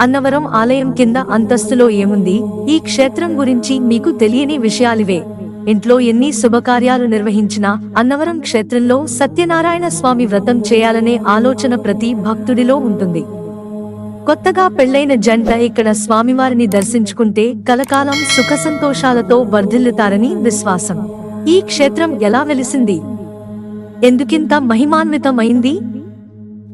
అన్నవరం ఆలయం కింద అంతస్తులో ఏముంది? ఈ క్షేత్రం గురించి మీకు తెలియని విషయాలివే. ఇంట్లో ఎన్ని శుభకార్యాలు నిర్వహించినా అన్నవరం క్షేత్రంలో సత్యనారాయణ స్వామి వ్రతం చేయాలనే ఆలోచన ప్రతి భక్తుడిలో ఉంటుంది. కొత్తగా పెళ్ళైన జంట ఇక్కడ స్వామివారిని దర్శించుకుంటే కలకాలం సుఖ సంతోషాలతో వర్ధిల్లుతారని విశ్వాసం. ఈ క్షేత్రం ఎలా వెలిసింది? ఎందుకింత మహిమాన్వితమైంది?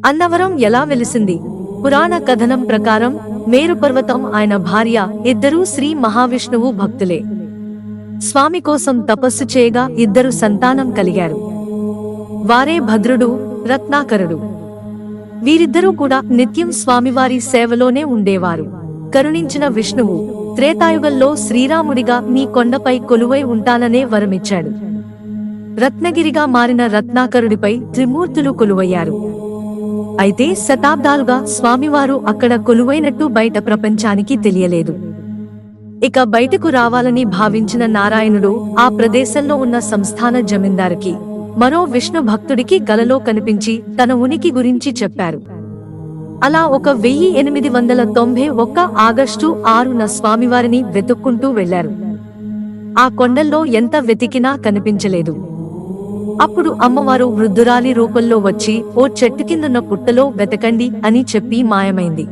అన్నవరం ఎలా వెలిసింది? పురాణ కథనం ప్రకారం మేరు పర్వతం ఆయన భార్య ఇద్దరూ శ్రీ మహావిష్ణువు భక్తులే. స్వామి కోసం తపస్సు చేయగా ఇద్దరు సంతానం కలిగారు. వారే భద్రుడు రత్నాకరుడు. వీరిద్దరూ కూడా నిత్యం స్వామివారి సేవలోనే ఉండేవారు. కరుణించిన విష్ణువు త్రేతాయుగంలో శ్రీరాముడిగా నీ కొండపై కొలువై ఉంటాననే వరమిచ్చాడు. రత్నగిరిగా మారిన రత్నాకరుడిపై త్రిమూర్తులు కొలువయ్యారు. అయితే శతాబ్దాలుగా స్వామివారు అక్కడ కొలువైనట్టు బయట ప్రపంచానికి తెలియలేదు. ఇక బయటకు రావాలని భావించిన నారాయణుడు ఆ ప్రదేశంలో ఉన్న సంస్థాన జమీందారుకి మరో విష్ణు భక్తుడికి గలలో కనిపించి తన ఉనికి గురించి చెప్పారు. అలా ఒక వెయ్యి ఎనిమిది వందల తొంభై ఒక్క ఆగస్టు ఆరున స్వామివారిని వెతుక్కుంటూ వెళ్ళారు. ఆ కొండల్లో ఎంత వెతికినా కనిపించలేదు. అప్పుడు అమ్మవారు వృద్ధురాలి రూపంలో వచ్చి ఓ చెట్టు కిందున్న పుట్టలో వెతకండి అని చెప్పి మాయమైంది.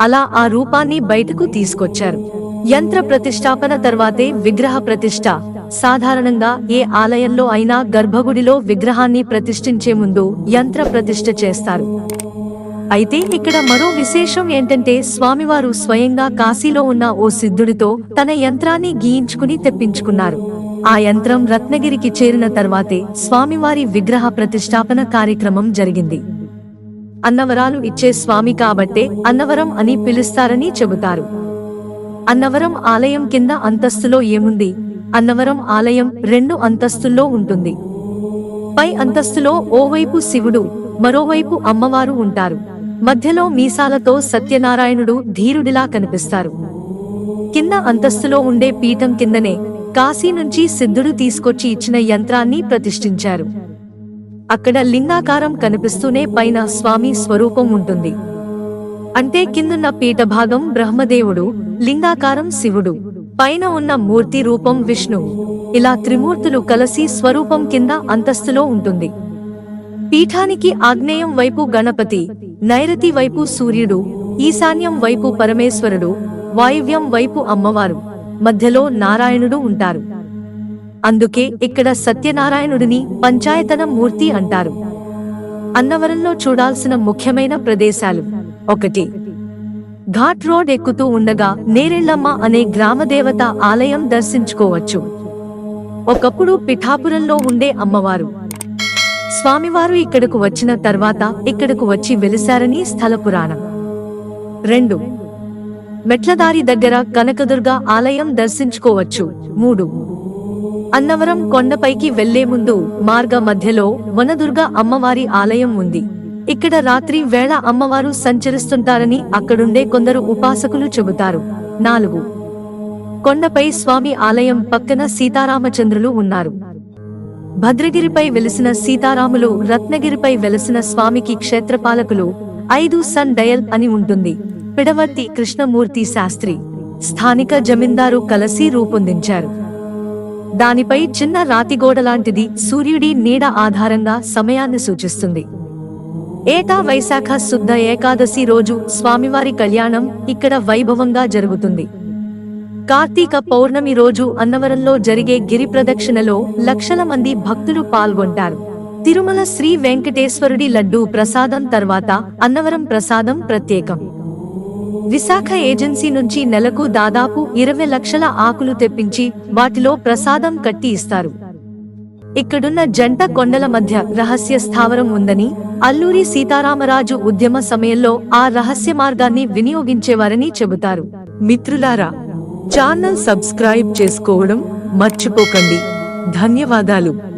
అలా ఆ రూపాన్ని బయటకు తీసుకొచ్చారు. యంత్ర ప్రతిష్టాపన తర్వాతే విగ్రహ ప్రతిష్ట. సాధారణంగా ఏ ఆలయంలో అయినా గర్భగుడిలో విగ్రహాన్ని ప్రతిష్ఠించే ముందు యంత్ర ప్రతిష్ఠ చేస్తారు. అయితే ఇక్కడ మరో విశేషం ఏంటంటే స్వామివారు స్వయంగా కాశీలో ఉన్న ఓ సిద్ధుడితో తన యంత్రాన్ని గీయించుకుని తెప్పించుకున్నారు. ఆ యంత్రం రత్నగిరికి చేరిన తర్వాతే స్వామివారి విగ్రహ ప్రతిష్టాపన కార్యక్రమం జరిగింది. అన్నవరాలు ఇచ్చే స్వామి కాబట్టే అన్నవరం అని పిలుస్తారని చెబుతారు. అన్నవరం ఆలయం కింద అంతస్తులో ఏముంది? అన్నవరం ఆలయం రెండు అంతస్తుల్లో ఉంటుంది. పై అంతస్తులో ఓవైపు శివుడు మరోవైపు అమ్మవారు ఉంటారు. మధ్యలో మీసాలతో సత్యనారాయణుడు ధీరుడిలా కనిపిస్తారు. కింద అంతస్తులో ఉండే పీఠం కిందనే కాశీ నుంచి సిద్ధుడు తీసుకొచ్చి ఇచ్చిన యంత్రాన్ని ప్రతిష్ఠించారు. అక్కడ లింగాకారం కనిపిస్తూనే పైన స్వామి స్వరూపం ఉంటుంది. అంటే కిందున్న పీఠభాగం బ్రహ్మదేవుడు లింగాకారం శివుడు పైన ఉన్న మూర్తి రూపం విష్ణువు ఇలా త్రిమూర్తులు కలసి స్వరూపం కింద అంతస్తులో ఉంటుంది. పీఠానికి ఆగ్నేయం వైపు గణపతి నైరుతి వైపు సూర్యుడు ఈశాన్యం వైపు పరమేశ్వరుడు వాయువ్యం వైపు అమ్మవారు. మధ్యలో నారాయణుడు ఉంటారు. అందుకే ఇక్కడ సత్యనారాయణుడిని పంచాయతన మూర్తి అంటారు. అన్నవరంలో చూడాల్సిన ముఖ్యమైన ప్రదేశాలు ఒకటి. ఘాట్ రోడ్ ఎక్కుతూ ఉండగా నేరెళ్ళమ్మ అనే గ్రామదేవత ఆలయం దర్శించుకోవచ్చు. ఒకప్పుడు పిఠాపురంలో ఉండే అమ్మవారు. స్వామివారు ఇక్కడకు వచ్చిన తర్వాత ఇక్కడకు వచ్చి వెలిశారని స్థల పురాణం. రెండు. మెట్లదారి దగ్గర కనకదుర్గ ఆలయం దర్శించుకోవచ్చు. మూడు. అన్నవరం కొండపైకి వెళ్ళే ముందు మార్గ మధ్యలో వనదుర్గ అమ్మవారి ఆలయం ఉంది. ఇక్కడ రాత్రి వేళ అమ్మవారు సంచరిస్తుంటారని అక్కడుండే కొందరు ఉపాసకులు చెబుతారు. నాలుగు. కొండపై స్వామి ఆలయం పక్కన సీతారామచంద్రులు ఉన్నారు. భద్రగిరిపై వెలిసిన సీతారాములు రత్నగిరిపై వెలసిన స్వామికి క్షేత్రపాలకులు ఐదు సన్ డయల్ అని ఉంటుంది. పిడవర్తి కృష్ణమూర్తి శాస్త్రి స్థానిక జమీందారు కలసి రూపొందించారు. దానిపై చిన్న రాతిగోడ లాంటిది సూర్యుడి నీడ ఆధారంగా సమయాన్ని సూచిస్తుంది. ఏటా వైశాఖ శుద్ధ ఏకాదశి రోజు స్వామివారి కళ్యాణం ఇక్కడ వైభవంగా జరుగుతుంది. కార్తీక పౌర్ణమి రోజు అన్నవరంలో జరిగే గిరి ప్రదక్షిణలో లక్షల మంది భక్తులు పాల్గొంటారు. తిరుమల శ్రీ వెంకటేశ్వరుడి లడ్డూ ప్రసాదం తర్వాత అన్నవరం ప్రసాదం ప్రత్యేకం. విశాఖ ఏజెన్సీ నుంచి నెలకు దాదాపు ఇరవై లక్షల ఆకులు తెప్పించి వాటిలో ప్రసాదం కట్టి ఇస్తారు. ఇక్కడున్న జంట కొండల మధ్య రహస్య స్థావరం ఉందని అల్లూరి సీతారామరాజు ఉద్యమ సమయంలో ఆ రహస్య మార్గాన్ని వినియోగించేవారని చెబుతారు. మిత్రులారా ఛానల్ సబ్స్క్రైబ్ చేసుకోవడం మర్చిపోకండి. ధన్యవాదాలు.